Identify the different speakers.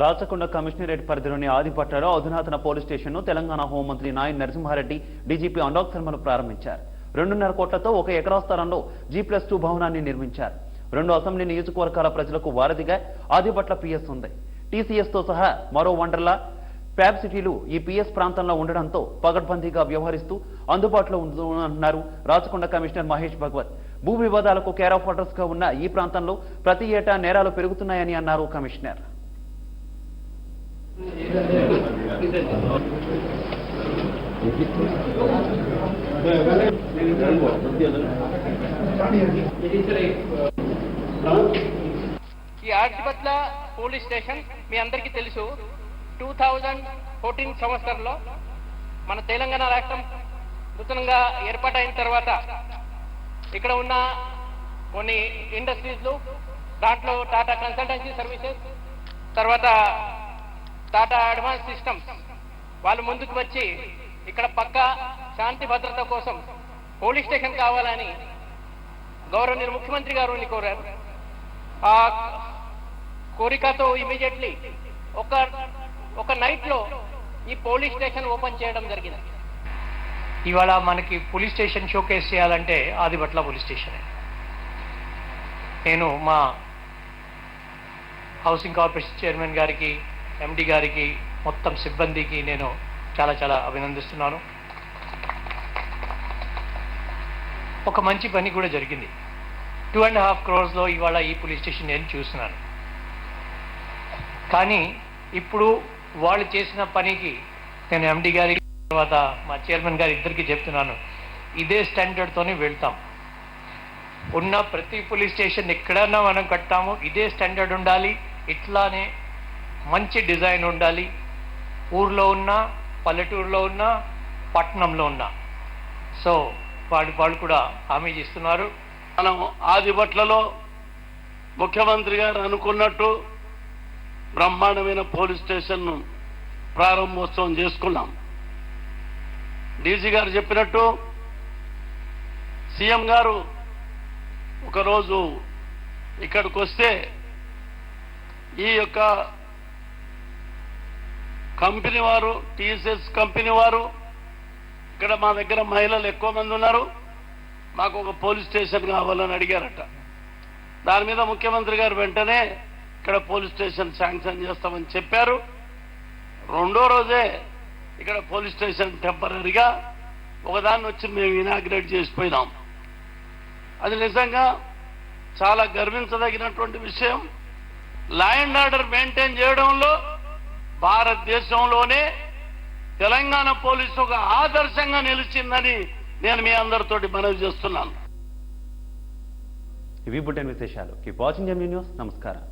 Speaker 1: Rachakonda commissionerate పరిధిలోని ఆదిపట్టలో అధునాతన police స్టేషన్ను తెలంగాణ హోంమంత్రి నాయన్ నరసింహారెడ్డి డీజీపీ అనురాగ్ శర్మలు ప్రారంభించారు. రెండున్నర కోట్లతో ఒక ఎకరా స్థలంలో జీ ప్లస్ టూ భవనాన్ని నిర్మించారు. రెండు అసెంబ్లీ నియోజకవర్గాల ప్రజలకు వారధిగా ఆదిపట్ల పిఎస్ ఉంది. టీసీఎస్తో సహా మరో వండర్లా ప్యాబ్ సిటీలు ఈ పిఎస్ ప్రాంతంలో ఉండడంతో పగడ్బందీగా వ్యవహరిస్తూ అందుబాటులో ఉంటున్నారు రాచకొండ కమిషనర్ మహేష్ భగవత్. భూ వివాదాలకు కేర్ ఆఫ్గా ఉన్న ఈ ప్రాంతంలో ప్రతి ఏటా నేరాలు పెరుగుతున్నాయని అన్నారు కమిషనర్.
Speaker 2: ఈ ఆర్టిపట్ల పోలీస్ స్టేషన్ మీ అందరికీ తెలుసు. టూ థౌజండ్ ఫోర్టీన్ సంవత్సరంలో మన తెలంగాణ రాష్ట్రం నూతనంగా ఏర్పాటైన తర్వాత ఇక్కడ ఉన్న కొన్ని ఇండస్ట్రీస్లు దాంట్లో టాటా కన్సల్టెన్సీ సర్వీసెస్ తర్వాత టాటా అడ్వాన్స్ సిస్టమ్స్. వాళ్ళు ముందుకు వచ్చి ఇక్కడ పక్క శాంతి భద్రత కోసం పోలీస్ స్టేషన్ కావాలని గౌరవనీయ ముఖ్యమంత్రి గారు కోరారు. ఆ కోరికతో ఇమీడియట్లీ ఒక ఒక నైట్లో ఈ పోలీస్ స్టేషన్ ఓపెన్ చేయడం జరిగింది.
Speaker 3: ఇవాళ మనకి పోలీస్ స్టేషన్ షోకేస్ చేయాలంటే ఆదిబట్ల పోలీస్ స్టేషన్. నేను మా హౌసింగ్ కార్పొరేషన్ చైర్మన్ గారికి ఎండి గారికి మొత్తం సిబ్బందికి నేను చాలా చాలా అభినందిస్తున్నాను. ఒక మంచి పని కూడా జరిగింది. టూ అండ్ హాఫ్ క్రోర్స్లో ఇవాళ ఈ పోలీస్ స్టేషన్ నేను చూస్తున్నాను. కానీ ఇప్పుడు వాళ్ళు చేసిన పనికి నేను ఎండి గారి తర్వాత మా చైర్మన్ గారి ఇద్దరికి చెప్తున్నాను. ఇదే స్టాండర్డ్తోనే వెళ్తాం. ఉన్న ప్రతి పోలీస్ స్టేషన్ ఎక్కడన్నా మనం కట్టాము ఇదే స్టాండర్డ్ ఉండాలి. ఇట్లానే మంచి డిజైన్ ఉండాలి. ఊర్లో ఉన్నా పల్లెటూరులో ఉన్నా పట్టణంలో ఉన్నా. సో వాడి వాళ్ళు కూడా హామీ ఇస్తున్నారు.
Speaker 4: మనం ఆదిబట్లలో ముఖ్యమంత్రి గారు అనుకున్నట్టు బ్రహ్మాండమైన పోలీస్ స్టేషన్ను ప్రారంభోత్సవం చేసుకున్నాం. డీజీ గారు చెప్పినట్టు సీఎం గారు ఒకరోజు ఇక్కడికి వస్తే ఈ యొక్క కంపెనీ వారు టీఎస్ఎస్ కంపెనీ వారు ఇక్కడ మా దగ్గర మహిళలు ఎక్కువ మంది ఉన్నారు. మాకు ఒక పోలీస్ స్టేషన్ కావాలని అడిగారట. దాని మీద ముఖ్యమంత్రి గారు వెంటనే ఇక్కడ పోలీస్ స్టేషన్ శాంక్షన్ చేస్తామని చెప్పారు. రెండో రోజే ఇక్కడ పోలీస్ స్టేషన్ టెంపరీగా ఒకదాన్ని వచ్చి మేము ఇనాగ్రేట్ చేసిపోయినాం. అది నిజంగా చాలా గర్వించదగినటువంటి విషయం. లా అండ్ ఆర్డర్ మెయింటైన్ చేయడంలో భారతదేశంలోనే తెలంగాణ పోలీసు ఒక ఆదర్శంగా నిలిచిందని నేను మీ అందరితోటి మనవి చేస్తున్నాను.
Speaker 1: ఇవి బుటెన్ విశేషాలు. Keep watching news. నమస్కారం.